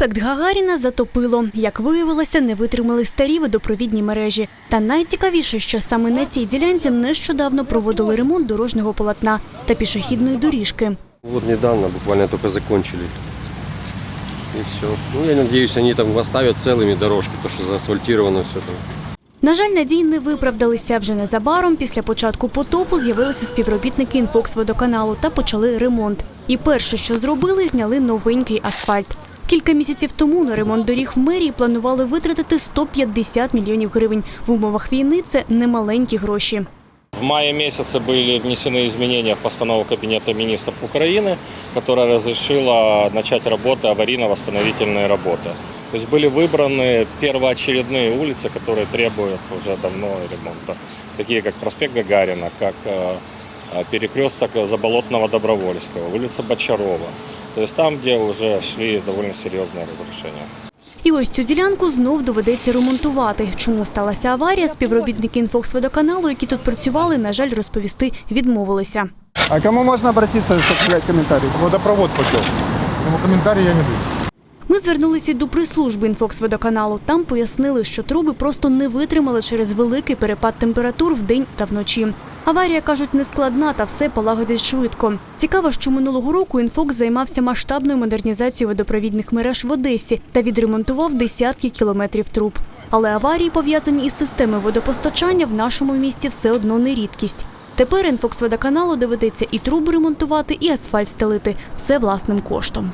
Проспект Гагаріна затопило. Як виявилося, не витримали старі водопровідні мережі. Та найцікавіше, що саме на цій ділянці нещодавно проводили ремонт дорожнього полотна та пішохідної доріжки. Вот недавно, буквально только закончили. И все. Ну, я надеюсь, они там оставят целыми дорожки, то, что заасфальтировано все там. На жаль, надії не виправдалися. Вже незабаром після початку потопу з'явилися співробітники інфоксводоканалу та почали ремонт. І перше, що зробили, зняли новенький асфальт. Кілька місяців тому на ремонт доріг в мерії планували витратити 150 мільйонів гривень. В умовах війни це немаленькі гроші. В мае месяце были внесены изменения в постанову Кабинета министров Украины, которая разрешила начать работы, аварийно-восстановительные работы. То есть были выбраны первоочередные улицы, которые требуют уже давно ремонта, такие как проспект Гагарина, как э, э, перекресток Заболотного Добровольского, улица Бочарова. То есть там, где уже шли довольно серьезные разрушения. І ось цю ділянку знов доведеться ремонтувати. Чому сталася аварія? Співробітники інфоксводоканалу, які тут працювали, на жаль, розповісти відмовилися. А кому можно обратиться, чтобы дать комментарий? Водопровод потек. Тому комментарий я не даю. Ми звернулися до прес-служби інфоксводоканалу. Там пояснили, що труби просто не витримали через великий перепад температур вдень та вночі. Аварія, кажуть, не складна та все полагодять швидко. Цікаво, що минулого року інфокс займався масштабною модернізацією водопровідних мереж в Одесі та відремонтував десятки кілометрів труб. Але аварії, пов'язані із системою водопостачання, в нашому місті все одно не рідкість. Тепер інфоксводоканалу доведеться і труби ремонтувати, і асфальт стелити все власним коштом.